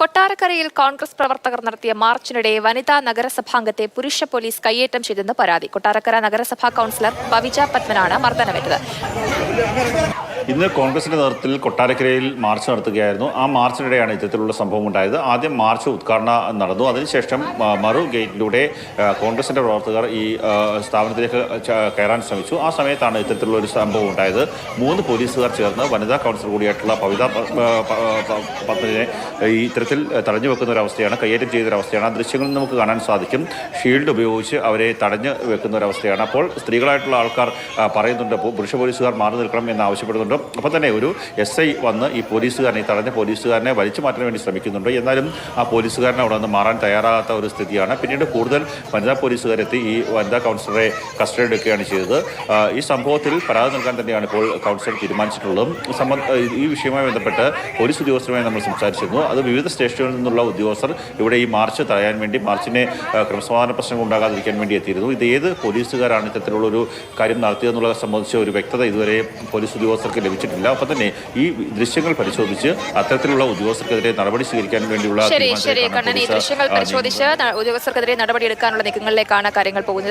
കൊട്ടാരക്കരയിൽ കോൺഗ്രസ് പ്രവർത്തകർ നടത്തിയ മാർച്ചിനിടെ വനിതാ നഗരസഭാംഗത്തെ പുരുഷ പോലീസ് കയ്യേറ്റം ചെയ്തെന്ന് പരാതി. കൊട്ടാരക്കര നഗരസഭാ കൌൺസിലർ പവിജ പത്മനാണ് മർദ്ദനമേറ്റത്. ഇന്ന് കോൺഗ്രസിന്റെ നേതൃത്വത്തിൽ കൊട്ടാരക്കരയിൽ മാർച്ച് നടത്തുകയായിരുന്നു. ആ മാർച്ചിനിടെയാണ് ഇത്തരത്തിലുള്ള സംഭവം ഉണ്ടായത്. ആദ്യം മാർച്ച് ഉദ്ഘാടനം നടന്നു. അതിനുശേഷം മറു ഗേറ്റിലൂടെ കോൺഗ്രസിന്റെ പ്രവർത്തകർ ഈ സ്ഥാപനത്തിലേക്ക് കയറാൻ ശ്രമിച്ചു. ആ സമയത്താണ് ഇത്തരത്തിലുള്ള ഒരു സംഭവം ഉണ്ടായത്. മൂന്ന് പോലീസുകാർ ചേർന്ന് വനിതാ കൗൺസിലർ കൂടിയായിട്ടുള്ള പവിത പത്മനെ ഈ ഇത്തരത്തിൽ തടഞ്ഞു വെക്കുന്ന ഒരു അവസ്ഥയാണ് കയ്യേറ്റം ചെയ്ത ഒരു അവസ്ഥയാണ്. ആ ദൃശ്യങ്ങളിൽ നമുക്ക് കാണാൻ സാധിക്കും. ഷീൽഡ് ഉപയോഗിച്ച് അവരെ തടഞ്ഞു വെക്കുന്ന ഒരു അവസ്ഥയാണ്. അപ്പോൾ സ്ത്രീകളായിട്ടുള്ള ആൾക്കാർ പറയുന്നുണ്ട് പുരുഷ പോലീസുകാർ മാറി നിൽക്കണം എന്ന് ആവശ്യപ്പെടുന്നുണ്ട്. അപ്പോൾ തന്നെ ഒരു എസ് ഐ വന്ന് ഈ പോലീസുകാരനെ തടഞ്ഞ പോലീസുകാരനെ വലിച്ചു മാറ്റാൻ വേണ്ടി ശ്രമിക്കുന്നുണ്ട്. എന്നാലും ആ പോലീസുകാരനെ അവിടെ നിന്ന് മാറാൻ തയ്യാറാകാത്ത ഒരു സ്ഥിതിയാണ്. പിന്നീട് കൂടുതൽ വനിതാ പോലീസുകാരെത്തി ഈ വനിതാ കൗൺസിലറെ കസ്റ്റഡി എടുക്കുകയാണ് ചെയ്തത്. ഈ സംഭവത്തിൽ പരാതി നൽകാൻ തന്നെയാണ് ഇപ്പോൾ കൗൺസിലർ തീരുമാനിച്ചിട്ടുള്ളത്. ഈ വിഷയവുമായി ബന്ധപ്പെട്ട് പോലീസ് ഉദ്യോഗസ്ഥരുമായി നമ്മൾ സംസാരിച്ചിരുന്നു. അത് വിവിധ സ്റ്റേഷനുകളിൽ നിന്നുള്ള ഉദ്യോഗസ്ഥർ ഇവിടെ ഈ മാർച്ച് തടയാൻ വേണ്ടി മാർച്ചിനെ ക്രമസമാധാന പ്രശ്നങ്ങൾ ഉണ്ടാകാതിരിക്കാൻ വേണ്ടി എത്തിയിരുന്നു. ഇത് ഏത് പോലീസുകാരാണ് ഇത്തരത്തിലുള്ള ഒരു കാര്യം നടത്തിയതെന്നുള്ളത് സംബന്ധിച്ച ഒരു വ്യക്തത ഇതുവരെ പോലീസ് ഉദ്യോഗസ്ഥർക്ക് ലഭിച്ചിട്ടില്ല. ഒപ്പം തന്നെ ഈ ദൃശ്യങ്ങൾ പരിശോധിച്ച് അത്തരത്തിലുള്ള ഉദ്യോഗസ്ഥർക്കെതിരെ നടപടി സ്വീകരിക്കാൻ വേണ്ടിയുള്ള ശരി ശരി കണ്ണൻ. ഈ ദൃശ്യങ്ങൾ പരിശോധിച്ച് ഉദ്യോഗസ്ഥർക്കെതിരെ നടപടിയെടുക്കാനുള്ള നീക്കങ്ങളിലേക്കാണ് കാര്യങ്ങൾ പോകുന്നത്.